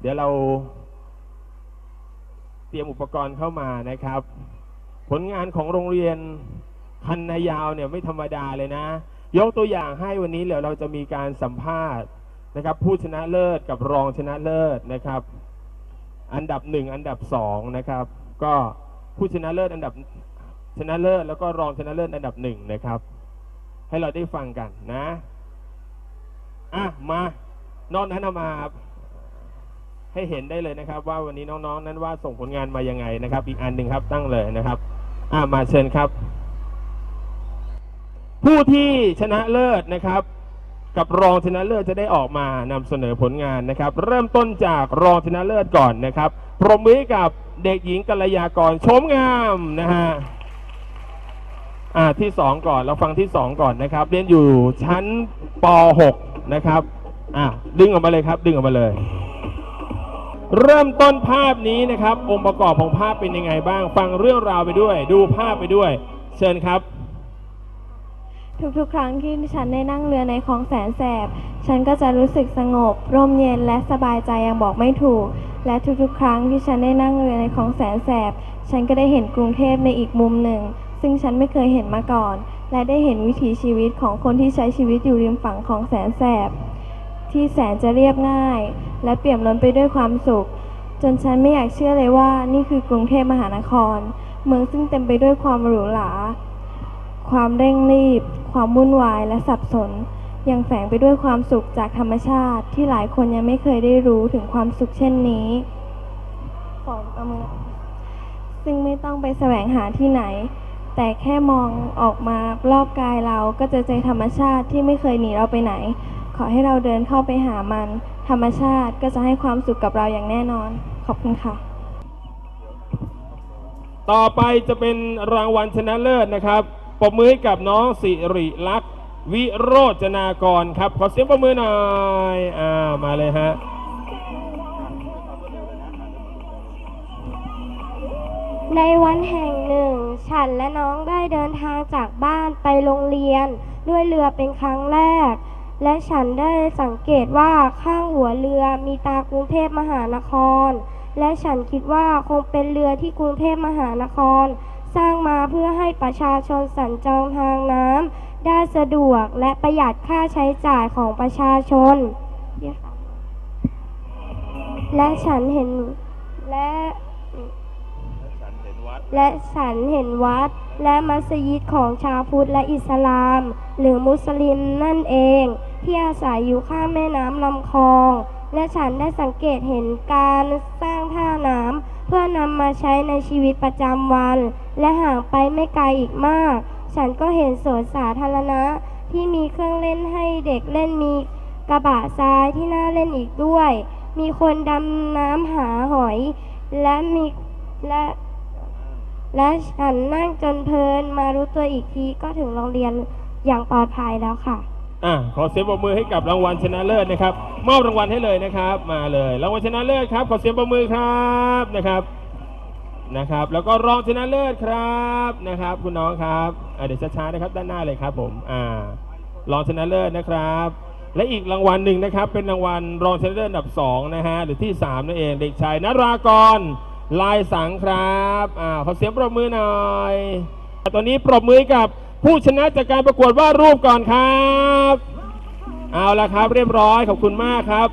เดี๋ยวเราเตรียมอุปกรณ์เข้ามานะครับ ผลงานของโรงเรียนคันนายาวเนี่ยไม่ธรรมดาเลยนะ ยกตัวอย่างให้วันนี้เดี๋ยวเราจะมีการสัมภาษณ์นะครับ ผู้ชนะเลิศกับรองชนะเลิศนะครับ อันดับหนึ่งอันดับสองนะครับ ก็ผู้ชนะเลิศอันดับชนะเลิศแล้วก็รองชนะเลิศอันดับหนึ่งนะครับ ให้เราได้ฟังกันนะอะมานอกนั้นเอามา ให้เห็นได้เลยนะครับ ว่าวันนี้น้องๆ นั้นว่าส่งผลงานมายังไงนะครับ อีกอันหนึ่งครับตั้งเลยนะครับ อ่ามาเชิญครับ ผู้ที่ชนะเลิศนะครับ กับรองชนะเลิศจะได้ออกมานำเสนอผลงานนะครับ เริ่มต้นจากรองชนะเลิศก่อนนะครับปรบมือกับเด็กหญิงกัลยากรชมงามนะฮะอ่าที่สองก่อนเราฟังที่สองก่อนนะครับ เรียนอยู่ชั้นป .6 นะครับ อ่าดึงออกมาเลยครับ ดึงออกมาเลย เริ่มต้นภาพนี้นะครับ องค์ประกอบของภาพเป็นยังไงบ้าง ฟังเรื่องราวไปด้วย ดูภาพไปด้วย เชิญครับ ทุกๆ ครั้งที่ฉันได้นั่งเรือในคลองแสนแสบ ฉันก็จะรู้สึกสงบ ร่มเย็นและสบายใจอย่างบอกไม่ถูก และทุกๆ ครั้งที่ฉันได้นั่งเรือในคลองแสนแสบ ฉันก็ได้เห็นกรุงเทพในอีกมุมหนึ่ง ซึ่งฉันไม่เคยเห็นมาก่อน และได้เห็นวิถีชีวิตของคนที่ใช้ชีวิตอยู่ริมฝั่งของแสนแสบ ที่แสนจะเรียบง่าย และเปี่ยมล้นไปด้วยความสุข จนฉันไม่อยากเชื่อเลยว่านี่คือกรุงเทพมหานคร เมืองซึ่งเต็มไปด้วยความหรูหรา ความเร่งรีบ ความวุ่นวายและสับสน ยังแฝงไปด้วยความสุขจากธรรมชาติที่หลายคนยังไม่เคยได้รู้ถึงความสุขเช่นนี้ขอประมือซึ่งไม่ต้องไปแสวงหาที่ไหน แต่แค่มองออกมารอบกายเราก็จะเจอธรรมชาติที่ไม่เคยหนีเราไปไหน อให้เราเดินเข้าไปหามัน ธรรมชาติก็จะให้ความสุขกับเราอย่างแน่นอน ขอบคุณค่ะ ต่อไปจะเป็นรางวัลชนะเลิศนะครับปรบมือให้กับน้องสิริลักษณ์วิโรจนากรครับ ขอเสียงปรบมือหน่อยอ่ามาเลยฮะในวันแห่งหนึ่ง ฉันและน้องได้เดินทางจากบ้านไปโรงเรียน ด้วยเรือเป็นครั้งแรก และฉันได้สังเกตว่าข้างหัวเรือมีตากรุงเทพมหานคร และฉันคิดว่าคงเป็นเรือที่กรุงเทพมหานคร สร้างมาเพื่อให้ประชาชนสัญจรทางน้ำได้สะดวกและประหยัดค่าใช้จ่ายของประชาชน และฉันเห็นและและฉันเห็นวัดและมัสยิดของชาวพุทธและอิสลาม หรือมุสลิมนั่นเอง ที่อาศัยอยู่ข้างแม่น้ำลำคลอง และฉันได้สังเกตเห็นการสร้างท่าน้ำเพื่อนำมาใช้ในชีวิตประจำวัน และห่างไปไม่ไกลอีกมาก ฉันก็เห็นสวนสาธารณะที่มีเครื่องเล่นให้เด็กเล่นมีกระบะทรายที่น่าเล่นอีกด้วย มีคนดำน้ำหาหอย และมีและและฉันนั่งจนเพลินมารู้ตัวอีกทีก็ถึงโรงเรียนอย่างปลอดภัยแล้วค่ะ อะขอเสียงปรบมือให้กับรางวัลชนะเลิศนะครับ มอบรางวัลให้เลยนะครับ มาเลย รางวัลชนะเลิศครับ ขอเสียงปรบมือครับนะครับนะครับ แล้วก็รองชนะเลิศครับนะครับ คุณน้องครับอะเดี๋ยวช้าๆนะครับด้านหน้าเลยครับ ผมอ่ารองชนะเลิศนะครับ และอีกรางวัลหนึ่งนะครับ เป็นรางวัลรองชนะเลิศอันดับสองนะฮะหรือที่สามนั่นเองเด็กชายนรากรลายสังครับอ่าขอเสียงปรบมือหน่อยตอนนี้ปรบมือกับ ผู้ชนะจากการประกวดวาดรูปก่อนครับ เอาละครับเรียบร้อยขอบคุณมากครับ